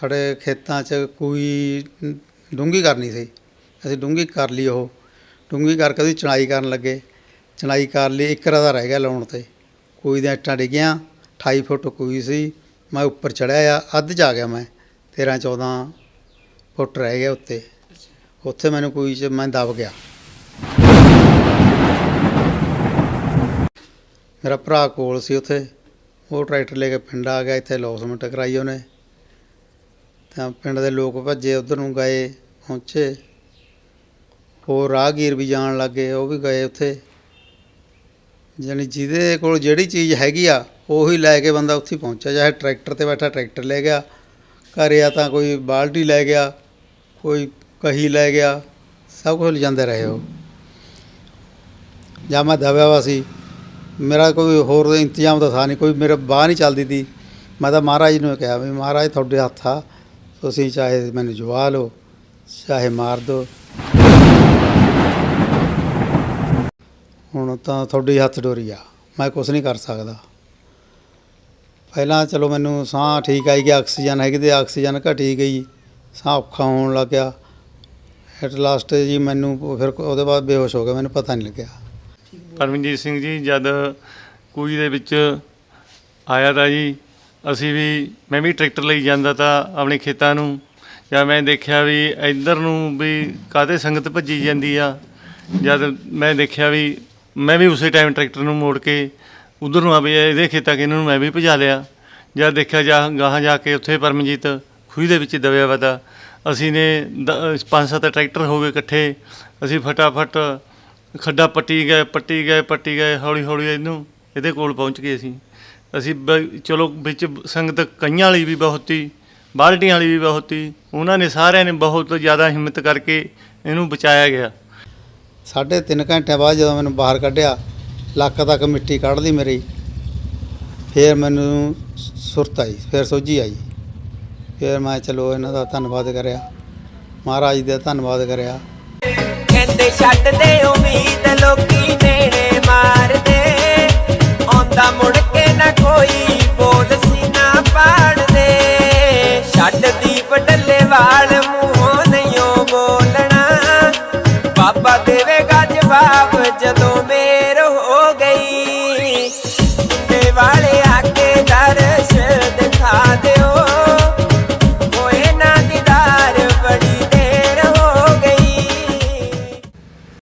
ਸਾਡੇ ਖੇਤਾਂ 'ਚ ਕੋਈ ਡੂੰਗੀ ਕਰਨੀ ਸੀ। ਅਸੀਂ ਡੂੰਗੀ ਕਰ ਲਈ ਉਹ। ਡੂੰਗੀ ਕਰਕੇ ਉਹਦੀ ਚਣਾਈ ਕਰਨ ਲੱਗੇ। ਚਣਾਈ ਕਰ ਲਈ, ਇੱਕ ਰਦਾ ਰਹਿ ਗਿਆ ਲਾਉਣ ਤੇ। ਕੋਈ ਦੀਆਂ ਇੱਟਾਂ ਡਿੱਗੀਆਂ 28 ਫੁੱਟ ਕੋਈ ਸੀ। ਮੈਂ ਉੱਪਰ ਚੜਿਆ ਆ, ਅੱਧ 'ਚ ਆ ਗਿਆ ਮੈਂ। 13 14 ਫੁੱਟ ਰਹਿ ਗਿਆ ਉੱਤੇ। ਉੱਥੇ ਮੈਨੂੰ ਕੋਈ 'ਚ ਮੈਂ ਦਬ ਗਿਆ। ਮੇਰਾ ਭਰਾ ਕੋਲ ਸੀ ਉੱਥੇ। ਉਹ ਟਰੈਕਟਰ ਲੈ ਕੇ ਪਿੰਡ ਆ ਗਿਆ, ਇੱਥੇ ਲੌਸਮੈਂਟ ਕਰਾਈ ਉਹਨੇ। ਤਾਂ ਪਿੰਡ ਦੇ ਲੋਕ ਭੱਜੇ ਉਧਰ ਨੂੰ ਗਏ, ਪਹੁੰਚੇ। ਹੋਰ ਰਾਹਗੀਰ ਵੀ ਜਾਣ ਲੱਗੇ, ਉਹ ਵੀ ਗਏ ਉੱਥੇ। ਜਾਣੀ ਜਿਹਦੇ ਕੋਲ ਜਿਹੜੀ ਚੀਜ਼ ਹੈਗੀ ਆ, ਉਹੀ ਲੈ ਕੇ ਬੰਦਾ ਉੱਥੇ ਪਹੁੰਚਿਆ। ਚਾਹੇ ਟਰੈਕਟਰ ਤੇ ਬੈਠਾ ਟਰੈਕਟਰ ਲੈ ਗਿਆ, ਘਰੇ ਆ ਤਾਂ ਕੋਈ ਬਾਲਟੀ ਲੈ ਗਿਆ, ਕੋਈ ਕਹੀ ਲੈ ਗਿਆ, ਸਭ ਕੁਝ ਲਿਜਾਂਦੇ ਰਹੇ ਉਹ। ਜਾਂ ਮੈਂ ਦਬਿਆ ਵਾ ਸੀ। ਮੇਰਾ ਕੋਈ ਹੋਰ ਇੰਤਜ਼ਾਮ ਤਾਂ ਥਾ ਨਹੀਂ, ਕੋਈ ਮੇਰੇ ਬਾਹ ਨਹੀਂ ਚੱਲਦੀ ਤੀ। ਮੈਂ ਤਾਂ ਮਹਾਰਾਜ ਨੂੰ ਕਿਹਾ ਵੀ ਮਹਾਰਾਜ ਤੁਹਾਡੇ ਹੱਥ ਆ। ਤੁਸੀਂ ਚਾਹੇ ਮੈਨੂੰ ਜਵਾ ਲਓ, ਚਾਹੇ ਮਾਰ ਦਿਓ। ਹੁਣ ਤਾਂ ਤੁਹਾਡੀ ਹੱਥ ਡੋਰੀ ਆ, ਮੈਂ ਕੁਝ ਨਹੀਂ ਕਰ ਸਕਦਾ। ਪਹਿਲਾਂ ਚਲੋ ਮੈਨੂੰ ਸਾਹ ਠੀਕ ਆਈ ਗਿਆ, ਆਕਸੀਜਨ ਹੈਗੀ ਤੇ ਆਕਸੀਜਨ ਘਟੀ ਗਈ, ਸਾਹ ਔਖਾ ਹੋਣ ਲੱਗਿਆ ਐਟ ਲਾਸਟ ਜੀ ਮੈਨੂੰ ਫਿਰ ਉਹਦੇ ਬਾਅਦ ਬੇਹੋਸ਼ ਹੋ ਗਿਆ, ਮੈਨੂੰ ਪਤਾ ਨਹੀਂ ਲੱਗਿਆ। ਪਰਮਜੀਤ ਸਿੰਘ ਜੀ, ਜਦ ਕੂਈ ਦੇ ਵਿੱਚ ਆਇਆ ਤਾਂ ਜੀ ਅਸੀਂ ਵੀ, ਮੈਂ ਵੀ ਟਰੈਕਟਰ ਲਈ ਜਾਂਦਾ ਤਾਂ ਆਪਣੇ ਖੇਤਾਂ ਨੂੰ, ਜਾਂ ਮੈਂ ਦੇਖਿਆ ਵੀ ਇੱਧਰ ਨੂੰ ਵੀ ਕਾਹਦੇ ਸੰਗਤ ਭੱਜੀ ਜਾਂਦੀ ਆ। ਜਦ ਮੈਂ ਦੇਖਿਆ ਵੀ, ਮੈਂ ਵੀ ਉਸੇ ਟਾਈਮ ਟਰੈਕਟਰ ਨੂੰ ਮੋੜ ਕੇ ਉਧਰ ਨੂੰ ਆਵੇ ਇਹਦੇ ਖੇਤਾਂ ਕਿਨਾਂ ਨੂੰ ਮੈਂ ਵੀ ਭਜਾ ਲਿਆ। ਜਦ ਦੇਖਿਆ ਜਾ, ਗਾਹਾਂ ਜਾ ਕੇ ਉੱਥੇ ਪਰਮਜੀਤ ਖੂਹ ਦੇ ਵਿੱਚ ਦਬਿਆ ਵਾ ਤਾ ਅਸੀਂ ਨੇ ਦ- ਪੰਜ ਸੱਤ ਟਰੈਕਟਰ ਹੋ ਗਏ ਇਕੱਠੇ। ਅਸੀਂ ਫਟਾਫਟ ਖੱਡਾ ਪੱਟੀ ਗਏ ਪੱਟੀ ਗਏ ਪੱਟੀ ਗਏ ਹੌਲੀ ਹੌਲੀ ਇਹਨੂੰ, ਇਹਦੇ ਕੋਲ ਪਹੁੰਚ ਗਏ ਅਸੀਂ। ਅਸੀਂ ਬ- ਚਲੋ ਵਿੱਚ ਸੰਗਤ ਕਈਆਂ ਵਾਲੀ ਵੀ ਬਹੁਤ ਸੀ ਬਾਲਟੀਆਂ ਵਾਲੀ ਵੀ ਬਹੁਤ ਸੀ ਉਹਨਾਂ ਨੇ ਸਾਰਿਆਂ ਨੇ ਬਹੁਤ ਜ਼ਿਆਦਾ ਹਿੰਮਤ ਕਰਕੇ ਇਹਨੂੰ ਬਚਾਇਆ ਗਿਆ। ਸਾਢੇ ਤਿੰਨ ਘੰਟਿਆਂ ਬਾਅਦ ਜਦੋਂ ਮੈਨੂੰ ਬਾਹਰ ਕੱਢਿਆ ਲੱਕ ਤੱਕ ਮਿੱਟੀ ਕੱਢਦੀ ਮੇਰੀ ਫਿਰ ਮੈਨੂੰ ਸੁਰਤ ਆਈ ਫਿਰ ਸੋਝੀ ਆਈ। ਫਿਰ ਮੈਂ ਚਲੋ ਇਹਨਾਂ ਦਾ ਧੰਨਵਾਦ ਕਰਿਆ ਮਹਾਰਾਜ ਦਾ ਧੰਨਵਾਦ ਕਰਿਆ। ਕਹਿੰਦੇ ਛੱਡ ਦੇ ਉਮੀਦ